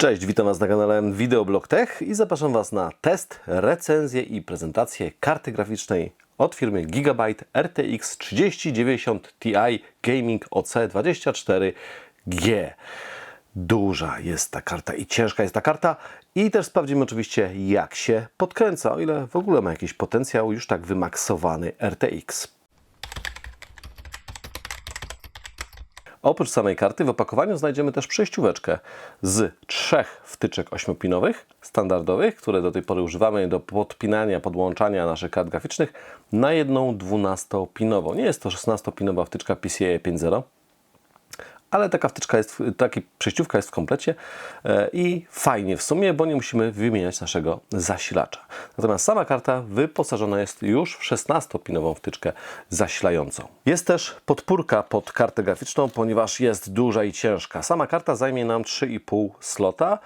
Cześć, witam Was na kanale Videoblog Tech i zapraszam Was na test, recenzję i prezentację karty graficznej od firmy Gigabyte RTX 3090 Ti Gaming OC24G. Duża jest ta karta i ciężka jest ta karta i też sprawdzimy oczywiście jak się podkręca, o ile w ogóle ma jakiś potencjał już tak wymaksowany RTX. Oprócz samej karty w opakowaniu znajdziemy też przejścióweczkę z trzech wtyczek ośmiopinowych, standardowych, które do tej pory używamy do podpinania, podłączania naszych kart graficznych, na jedną 12-pinową. Nie jest to 16-pinowa wtyczka PCIe 5.0, ale taka wtyczka jest, taka przejściówka jest w komplecie e, i fajnie w sumie, bo nie musimy wymieniać naszego zasilacza. Natomiast sama karta wyposażona jest już w 16-pinową wtyczkę zasilającą. Jest też podpórka pod kartę graficzną, ponieważ jest duża i ciężka. Sama karta zajmie nam 3,5 slota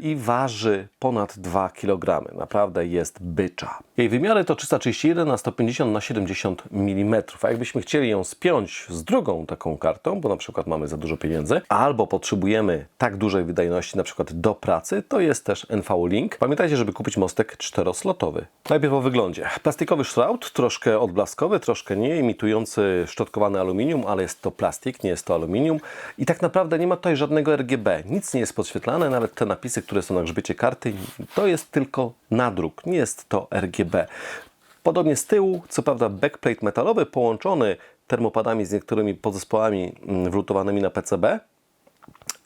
i waży ponad 2 kg. Naprawdę jest bycza. Jej wymiary to 331 na 150 na 70 mm. A jakbyśmy chcieli ją spiąć z drugą taką kartą, bo na przykład mamy za dużo pieniędzy, albo potrzebujemy tak dużej wydajności na przykład do pracy, to jest też NV-Link. Pamiętajcie, żeby kupić mostek czteroslotowy. Najpierw o wyglądzie. Plastikowy szraut, troszkę odblaskowy, troszkę nie, imitujący szczotkowane aluminium, ale jest to plastik, nie jest to aluminium. I tak naprawdę nie ma tutaj żadnego RGB. Nic nie jest podświetlane, nawet te napisy, które są na grzbiecie karty, to jest tylko nadruk, nie jest to RGB. Podobnie z tyłu, co prawda backplate metalowy połączony termopadami z niektórymi podzespołami mm, wlutowanymi na PCB,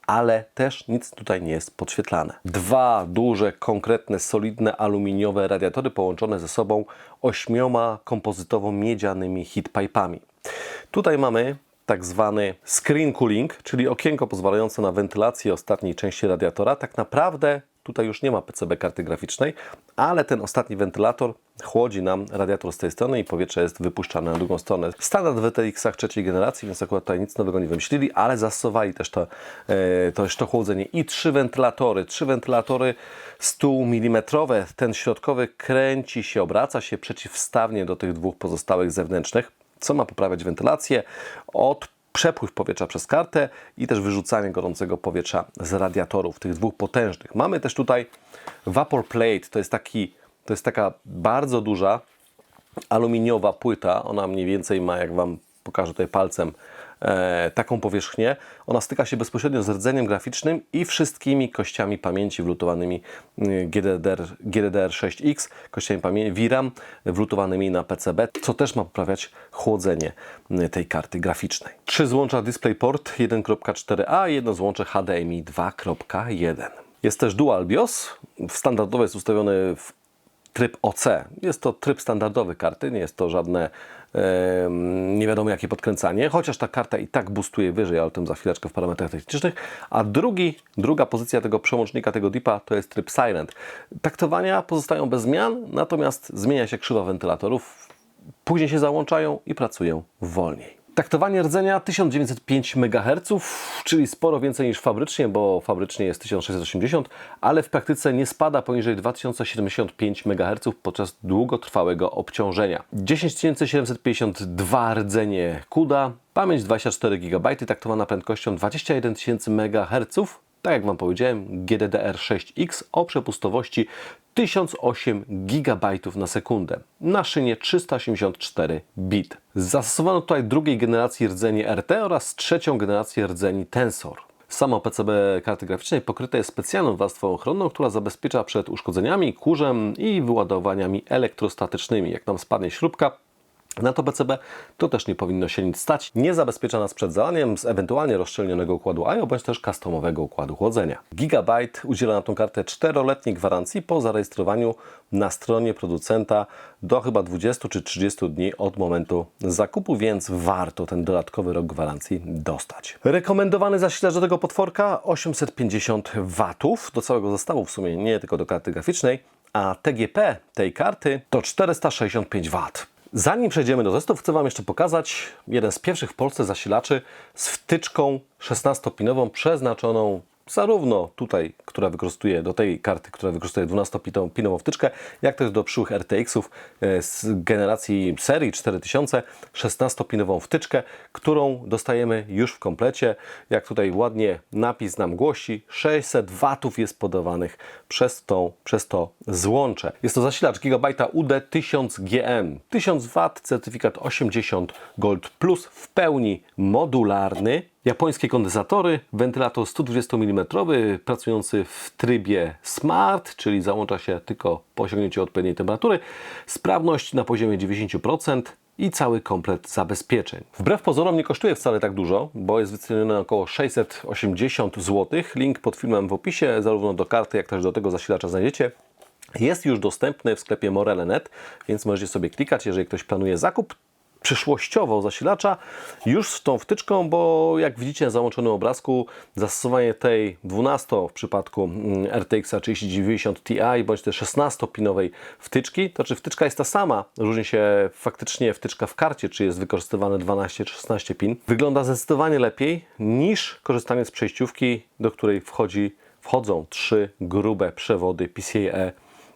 ale też nic tutaj nie jest podświetlane. Dwa duże, konkretne, solidne aluminiowe radiatory połączone ze sobą ośmioma kompozytowo-miedzianymi heatpipami. Tutaj mamy tak zwany screen cooling, czyli okienko pozwalające na wentylację ostatniej części radiatora. Tak naprawdę tutaj już nie ma PCB karty graficznej, ale ten ostatni wentylator chłodzi nam radiator z tej strony i powietrze jest wypuszczane na drugą stronę. Standard w ETX-ach trzeciej generacji, więc akurat tutaj nic nowego nie wymyślili, ale zastosowali też to, e, też to chłodzenie i trzy wentylatory, trzy wentylatory 100 mm. Ten środkowy kręci się, obraca się przeciwstawnie do tych dwóch pozostałych zewnętrznych, co ma poprawiać wentylację, od przepływ powietrza przez kartę i też wyrzucanie gorącego powietrza z radiatorów, tych dwóch potężnych. Mamy też tutaj vapor plate, to jest, taki, to jest taka bardzo duża aluminiowa płyta, ona mniej więcej ma, jak Wam pokażę tutaj palcem, taką powierzchnię. Ona styka się bezpośrednio z rdzeniem graficznym i wszystkimi kościami pamięci wlutowanymi GDDR, GDDR6X, kościami pamięci VRAM wlutowanymi na PCB, co też ma poprawiać chłodzenie tej karty graficznej. Trzy złącza DisplayPort 1.4a i jedno złącze HDMI 2.1. Jest też Dual BIOS. Standardowo jest ustawiony w tryb OC. Jest to tryb standardowy karty, nie jest to żadne nie wiadomo jakie podkręcanie, chociaż ta karta i tak boostuje wyżej, ale o tym za chwileczkę w parametrach technicznych. A drugi, druga pozycja tego przełącznika, tego DIPA to jest tryb Silent. Taktowania pozostają bez zmian, natomiast zmienia się krzywa wentylatorów, później się załączają i pracują wolniej. Taktowanie rdzenia 1905 MHz, czyli sporo więcej niż fabrycznie, bo fabrycznie jest 1680, ale w praktyce nie spada poniżej 2075 MHz podczas długotrwałego obciążenia. 10752 rdzenie CUDA, pamięć 24 GB, taktowana prędkością 21 000 MHz, tak jak Wam powiedziałem, GDDR6X o przepustowości 1008 GB na sekundę na szynie 384 bit. Zastosowano tutaj drugiej generacji rdzeni RT oraz trzecią generację rdzeni Tensor. Samo PCB karty graficznej pokryte jest specjalną warstwą ochronną, która zabezpiecza przed uszkodzeniami, kurzem i wyładowaniami elektrostatycznymi. Jak nam spadnie śrubka, na to PCB to też nie powinno się nic stać. Nie zabezpiecza nas przed zalaniem z ewentualnie rozszczelnionego układu IO bądź też customowego układu chłodzenia. Gigabyte udziela na tą kartę 4-letniej gwarancji po zarejestrowaniu na stronie producenta do chyba 20 czy 30 dni od momentu zakupu, więc warto ten dodatkowy rok gwarancji dostać. Rekomendowany zasilacz do tego potworka 850 W do całego zestawu w sumie, nie tylko do karty graficznej, a TGP tej karty to 465 W. Zanim przejdziemy do testów, chcę Wam jeszcze pokazać jeden z pierwszych w Polsce zasilaczy z wtyczką 16-pinową przeznaczoną zarówno tutaj, która wykorzystuje, do tej karty, która wykorzystuje 12-pinową wtyczkę, jak też do przyszłych RTX-ów e, z generacji serii 4000, 16-pinową wtyczkę, którą dostajemy już w komplecie. Jak tutaj ładnie napis nam głosi, 600 watów jest podawanych przez, tą, przez to złącze. Jest to zasilacz Gigabajta UD1000GM. 1000 W, certyfikat 80 Gold Plus, w pełni modularny. Japońskie kondensatory, wentylator 120 mm pracujący w trybie smart, czyli załącza się tylko po osiągnięciu odpowiedniej temperatury. Sprawność na poziomie 90% i cały komplet zabezpieczeń. Wbrew pozorom nie kosztuje wcale tak dużo, bo jest wyceniony około 680 zł. Link pod filmem w opisie, zarówno do karty, jak też do tego zasilacza znajdziecie. Jest już dostępny w sklepie Morele.net, więc możecie sobie klikać, jeżeli ktoś planuje zakup przyszłościowo zasilacza już z tą wtyczką, bo jak widzicie na załączonym obrazku zastosowanie tej 12 w przypadku mm, RTX 3090 Ti bądź też 16-pinowej wtyczki, to znaczy wtyczka jest ta sama, różni się faktycznie wtyczka w karcie, czy jest wykorzystywane 12 czy 16 pin, wygląda zdecydowanie lepiej niż korzystanie z przejściówki, do której wchodzi, wchodzą trzy grube przewody PCIe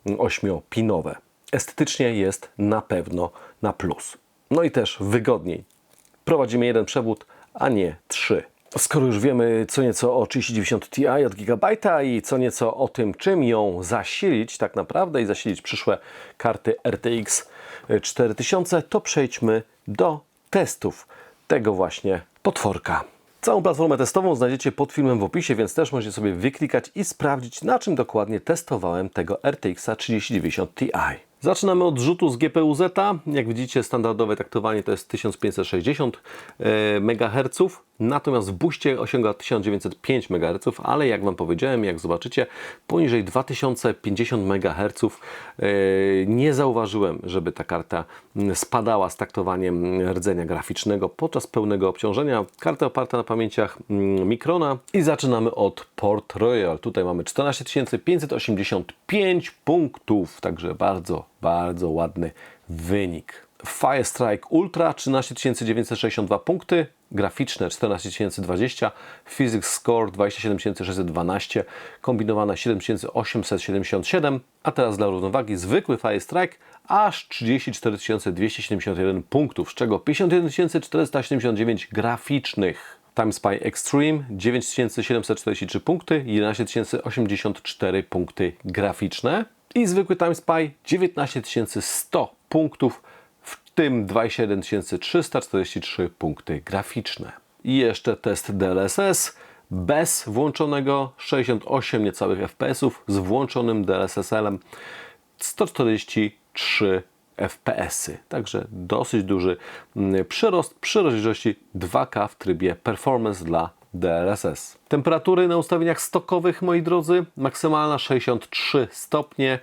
8-pinowe. Estetycznie jest na pewno na plus. No i też wygodniej. Prowadzimy jeden przewód, a nie trzy. Skoro już wiemy co nieco o 3090 Ti od Gigabyte'a i co nieco o tym, czym ją zasilić tak naprawdę i zasilić przyszłe karty RTX 4000, to przejdźmy do testów tego właśnie potworka. Całą platformę testową znajdziecie pod filmem w opisie, więc też możecie sobie wyklikać i sprawdzić, na czym dokładnie testowałem tego RTX 3090 Ti. Zaczynamy od rzutu z GPU Z. Jak widzicie, standardowe taktowanie to jest 1560 MHz, natomiast w buście osiąga 1905 MHz, ale jak Wam powiedziałem, jak zobaczycie, poniżej 2050 MHz nie zauważyłem, żeby ta karta spadała z taktowaniem rdzenia graficznego podczas pełnego obciążenia. Karta oparta na pamięciach Microna i zaczynamy od Port Royal. Tutaj mamy 14585 punktów, także bardzo bardzo ładny wynik. Fire Strike Ultra 13962 punkty, graficzne 14020, Physics Score 27612, kombinowane 7877, a teraz dla równowagi zwykły Fire Strike aż 34271 punktów, z czego 51479 graficznych. TimeSpy Extreme 9743 punkty, 11084 punkty graficzne i zwykły TimeSpy 19100 punktów, tym 27343 punkty graficzne. I jeszcze test DLSS bez włączonego 68 niecałych FPS-ów z włączonym DLSS-em 143 FPS-y. Także dosyć duży mm, przyrost przy rozdzielczości 2K w trybie performance dla DLSS. Temperatury na ustawieniach stokowych, moi drodzy, maksymalna 63 stopnie,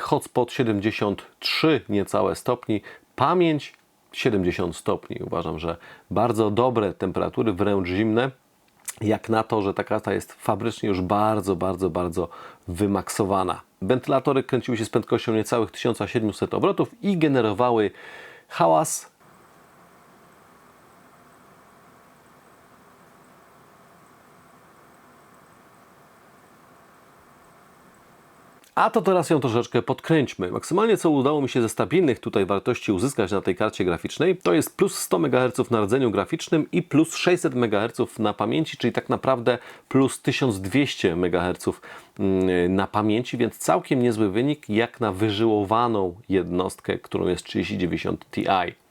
hotspot 73 niecałe stopni, pamięć 70 stopni. Uważam, że bardzo dobre temperatury, wręcz zimne, jak na to, że ta karta jest fabrycznie już bardzo, bardzo, bardzo wymaksowana. Wentylatory kręciły się z prędkością niecałych 1700 obrotów i generowały hałas A to teraz ją troszeczkę podkręćmy. Maksymalnie co udało mi się ze stabilnych tutaj wartości uzyskać na tej karcie graficznej, to jest plus 100 MHz na rdzeniu graficznym i plus 600 MHz na pamięci, czyli tak naprawdę plus 1200 MHz mm, na pamięci, więc całkiem niezły wynik jak na wyżyłowaną jednostkę, którą jest 3090 Ti.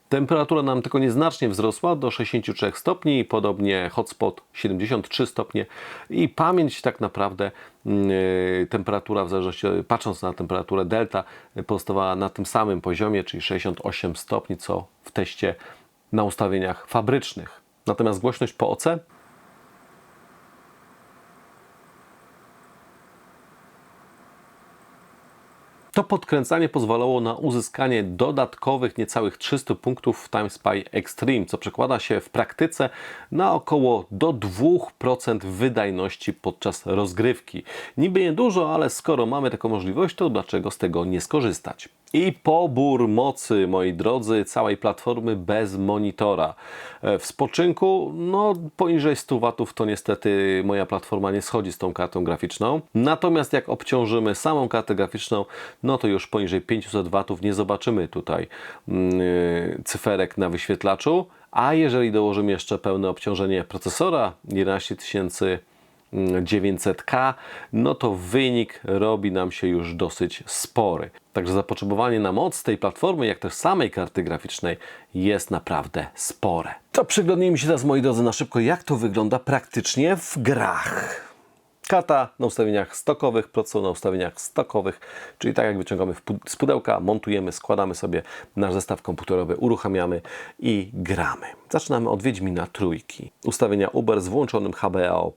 Temperatura nam tylko nieznacznie wzrosła do 63 stopni, podobnie hotspot 73 stopnie i pamięć tak naprawdę yy, temperatura w zależności, patrząc na temperaturę delta pozostawała na tym samym poziomie, czyli 68 stopni, co w teście na ustawieniach fabrycznych. Natomiast głośność po OC To podkręcanie pozwalało na uzyskanie dodatkowych niecałych 300 punktów w TimeSpy Extreme, co przekłada się w praktyce na około do 2% wydajności podczas rozgrywki. Niby niedużo, ale skoro mamy taką możliwość, to dlaczego z tego nie skorzystać? I pobór mocy, moi drodzy, całej platformy bez monitora. E, W spoczynku, no poniżej 100 W to niestety moja platforma nie schodzi z tą kartą graficzną. Natomiast jak obciążymy samą kartę graficzną, no to już poniżej 500 W nie zobaczymy tutaj mm, yy, cyferek na wyświetlaczu. A jeżeli dołożymy jeszcze pełne obciążenie procesora 11000 900K, no to wynik robi nam się już dosyć spory. Także zapotrzebowanie na moc tej platformy, jak też samej karty graficznej jest naprawdę spore. To przyglądnijmy się teraz, moi drodzy, na szybko, jak to wygląda praktycznie w grach. Karta na ustawieniach stokowych, procesor na ustawieniach stokowych, czyli tak jak wyciągamy z pudełka, montujemy, składamy sobie nasz zestaw komputerowy, uruchamiamy i gramy. Zaczynamy od Wiedźmina trójki. Ustawienia Uber z włączonym HBAO+,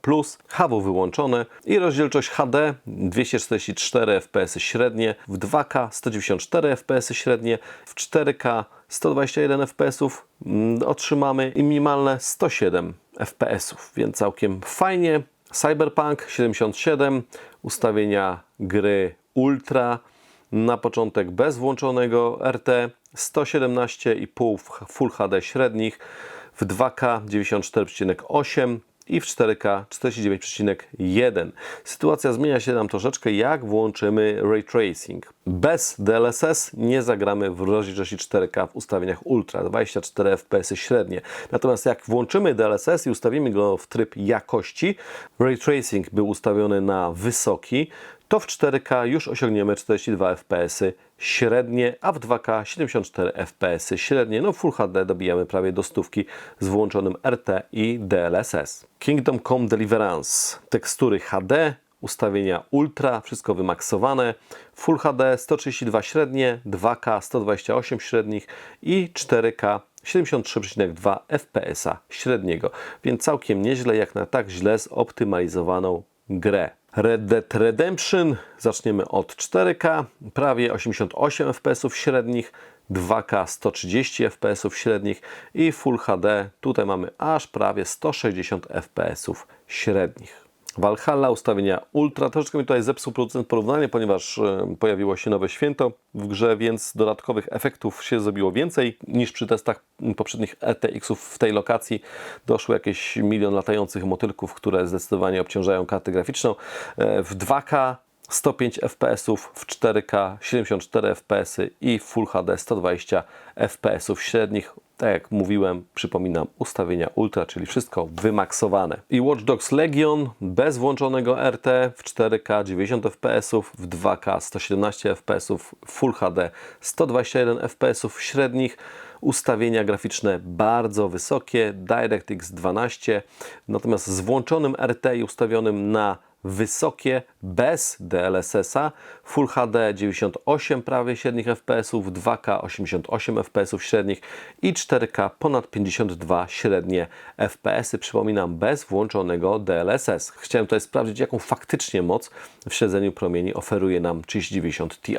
HAWO wyłączone i rozdzielczość HD 244 fps średnie, w 2K 194 fps średnie, w 4K 121 fps otrzymamy i minimalne 107 fps, więc całkiem fajnie. Cyberpunk 77, ustawienia gry Ultra, na początek bez włączonego RT, 117,5 w Full HD średnich, w 2K 94,8 i w 4K 49,1. Sytuacja zmienia się nam troszeczkę, jak włączymy Ray Tracing. Bez DLSS nie zagramy w rozdzielczości 4K w ustawieniach Ultra, 24 fps średnie. Natomiast jak włączymy DLSS i ustawimy go w tryb jakości, Ray Tracing był ustawiony na wysoki, to w 4K już osiągniemy 42 fps średnie, a w 2K 74 fps średnie. No Full HD dobijamy prawie do stówki z włączonym RT i DLSS. Kingdom Come Deliverance, tekstury HD, ustawienia Ultra, wszystko wymaksowane, Full HD 132 średnie, 2K 128 średnich i 4K 73,2 fps średniego, więc całkiem nieźle jak na tak źle zoptymalizowaną grę. Red Dead Redemption, zaczniemy od 4K, prawie 88 fps średnich, 2K 130 fps średnich i Full HD, tutaj mamy aż prawie 160 fps średnich. Valhalla, ustawienia Ultra. Troszeczkę mi tutaj zepsuł producent porównanie, ponieważ e, pojawiło się nowe święto w grze, więc dodatkowych efektów się zrobiło więcej niż przy testach poprzednich ETX-ów w tej lokacji. Doszło jakieś milion latających motylków, które zdecydowanie obciążają kartę graficzną. E, W 2K 105 fps, w 4K 74 fps i Full HD 120 fps średnich. Tak jak mówiłem, przypominam, ustawienia Ultra, czyli wszystko wymaksowane. I Watch Dogs Legion bez włączonego RT w 4K 90 fps, w 2K 117 fps, Full HD 121 fps średnich ustawienia graficzne bardzo wysokie, DirectX 12, natomiast z włączonym RT i ustawionym na wysokie, bez DLSS-a, Full HD 98 prawie średnich FPS, 2K 88 FPS średnich i 4K ponad 52 średnie FPS. Przypominam, bez włączonego DLSS. Chciałem tutaj sprawdzić, jaką faktycznie moc w śledzeniu promieni oferuje nam 3090 Ti.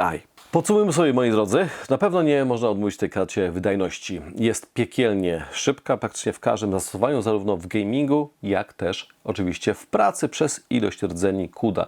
Podsumujmy sobie, moi drodzy. Na pewno nie można odmówić tej karcie wydajności. Jest piekielnie szybka, praktycznie w każdym zastosowaniu, zarówno w gamingu, jak też oczywiście w pracy przez ilość rdzeni CUDA.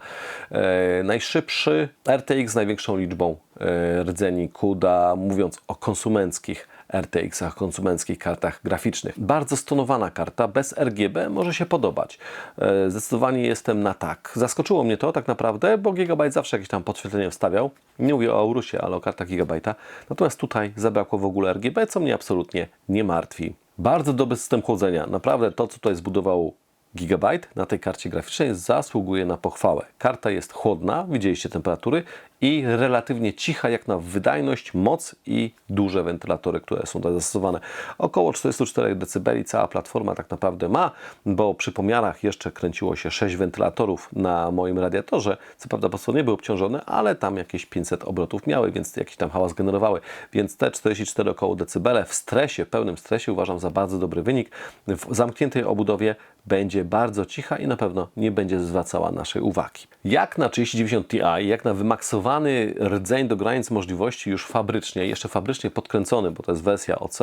E, najszybszy RTX z największą liczbą e, rdzeni CUDA, mówiąc o konsumenckich RTX-ach, konsumenckich kartach graficznych. Bardzo stonowana karta, bez RGB może się podobać. E, Zdecydowanie jestem na tak. Zaskoczyło mnie to tak naprawdę, bo Gigabyte zawsze jakieś tam podświetlenie wstawiał. Nie mówię o Aurusie, ale o kartach Gigabyte'a. Natomiast tutaj zabrakło w ogóle RGB, co mnie absolutnie nie martwi. Bardzo dobry system chłodzenia. Naprawdę to, co tutaj zbudował Gigabyte na tej karcie graficznej zasługuje na pochwałę. Karta jest chłodna, widzieliście temperatury i relatywnie cicha jak na wydajność, moc i duże wentylatory, które są tutaj zastosowane. Około 44 dB cała platforma tak naprawdę ma, bo przy pomiarach jeszcze kręciło się 6 wentylatorów na moim radiatorze. Co prawda po nie były obciążone, ale tam jakieś 500 obrotów miały, więc jakiś tam hałas generowały. Więc te 44 około decybele w stresie, pełnym stresie uważam za bardzo dobry wynik. W zamkniętej obudowie będzie bardzo cicha i na pewno nie będzie zwracała naszej uwagi. Jak na 3090 Ti, jak na wymaksowany podgrzewany rdzeń do granic możliwości już fabrycznie, jeszcze fabrycznie podkręcony, bo to jest wersja OC,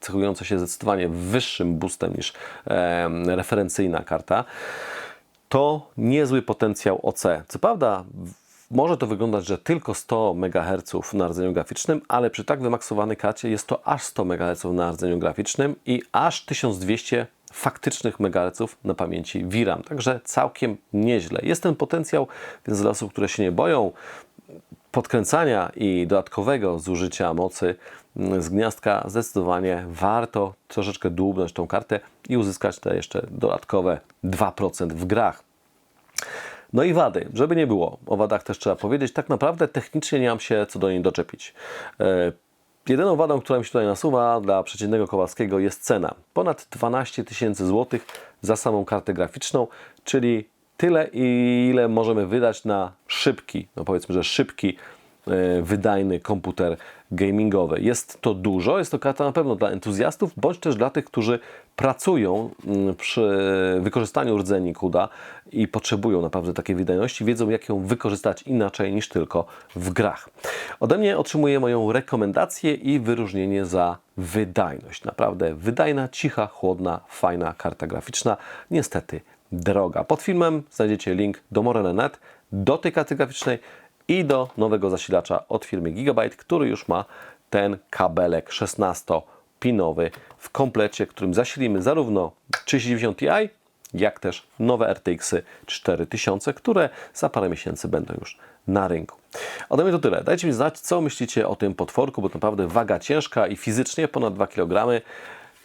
cechująca się zdecydowanie wyższym boostem niż e, referencyjna karta, to niezły potencjał OC. Co prawda, może to wyglądać, że tylko 100 MHz na rdzeniu graficznym, ale przy tak wymaksowanej karcie jest to aż 100 MHz na rdzeniu graficznym i aż 1200 faktycznych megaherców na pamięci VRAM. Także całkiem nieźle. Jest ten potencjał, więc dla osób, które się nie boją podkręcania i dodatkowego zużycia mocy mm, z gniazdka, zdecydowanie warto troszeczkę dłubnąć tą kartę i uzyskać te jeszcze dodatkowe 2% w grach. No i wady, żeby nie było, o wadach też trzeba powiedzieć, tak naprawdę technicznie nie mam się co do niej doczepić. E, Jedyną wadą, która mi się tutaj nasuwa dla przeciętnego Kowalskiego jest cena. Ponad 12 tysięcy złotych za samą kartę graficzną, czyli tyle, ile możemy wydać na szybki, no powiedzmy, że szybki, e, wydajny komputer gamingowy. Jest to dużo, jest to karta na pewno dla entuzjastów, bądź też dla tych, którzy pracują mm, przy wykorzystaniu rdzeni CUDA i potrzebują naprawdę takiej wydajności, wiedzą jak ją wykorzystać inaczej niż tylko w grach. Ode mnie otrzymuje moją rekomendację i wyróżnienie za wydajność. Naprawdę wydajna, cicha, chłodna, fajna karta graficzna. Niestety droga. Pod filmem znajdziecie link do Morele.net, do tej karty graficznej i do nowego zasilacza od firmy Gigabyte, który już ma ten kabelek 16-pinowy w komplecie, którym zasilimy zarówno 3090 Ti, jak też nowe RTX 4000, które za parę miesięcy będą już na rynku. Ode mnie to tyle. Dajcie mi znać, co myślicie o tym potworku, bo to naprawdę waga ciężka i fizycznie ponad 2 kg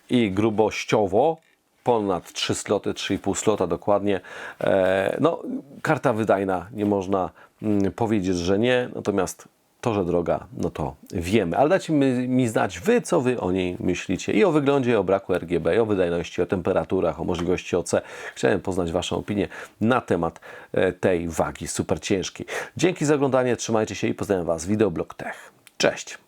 i grubościowo ponad 3 sloty, 3,5 slota dokładnie. E, no, karta wydajna, nie można mm, powiedzieć, że nie, natomiast to, że droga, no to wiemy. Ale dajcie mi, znać Wy, co Wy o niej myślicie. I o wyglądzie, o braku RGB, o wydajności, o temperaturach, o możliwości OC. Chciałem poznać Waszą opinię na temat e, tej wagi super ciężkiej. Dzięki za oglądanie, trzymajcie się i pozdrawiam Was, Wideoblog Tech. Cześć!